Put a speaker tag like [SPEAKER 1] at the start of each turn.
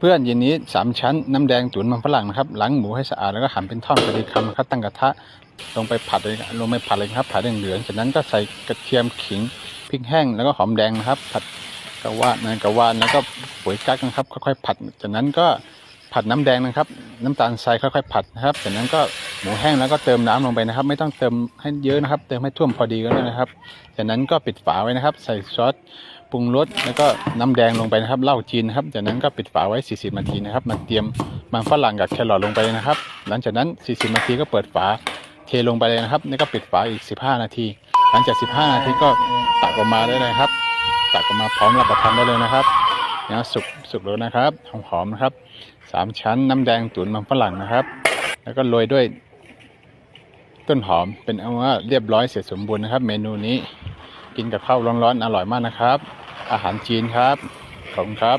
[SPEAKER 1] เพื่อนๆเย็นนี้สามชั้นน้ำแดงตุ๋นมันฝรั่งนะครับล้างหมูให้สะอาดแล้วก็หั่นเป็นท่อนพอดีคำนะครับตั้งกระทะลงไปผัดเลยลงไปผัดเลยครับผัดเหลืองๆจากนั้นก็ใส่กระเทียมขิงพริกแห้งแล้วก็หอมแดงนะครับ ผัดกระวานนะกระวานแล้วก็ปุ๋ยกั๊กนะครับค่อยๆผัด จากนั้นก็ผัดน้ำแดงนะครับ น้ำตาลทรายค่อยๆผัดนะครับ จากนั้นก็ หมูแห้งแล้วก็เติมน้ำลงไปนะครับ ไม่ต้องเติมให้เยอะนะครับ เติมให้ท่วมพอดีก็ได้นะครับ จากนั้นก็ปิดฝาไว้นะครับ ใส่ซอสปรุงรสแล้วก็น้ำแดงลงไปนะครับเหล้าจีนนะครับ จากนั้นก็ปิดฝาไว้ 40 นาทีนะครับมาเตรียมมันฝรั่งกับแครอทลงไปนะครับ หลังจากนั้น 40 นาทีก็เปิดฝาเทลงไปเลยนะครับแล้วก็ปิดฝาอีก 15 นาที หลังจาก 15 นาทีก็ตักออกมาได้เลยครับ ตักออกมาพร้อมรับประทานได้เลยนะครับเนี่ยสุกสุกแล้วนะครับหอมๆนะครับสามชั้นน้ำแดงตุ๋นมันฝรั่งนะครับ แล้วก็โรยด้วย ต้นหอมเป็นเอาว่าเรียบร้อยเสร็จสมบูรณ์นะครับ เมนูนี้กินกับข้าวร้อนๆอร่อยมากนะครับ อาหารจีนครับขอบคุณครับ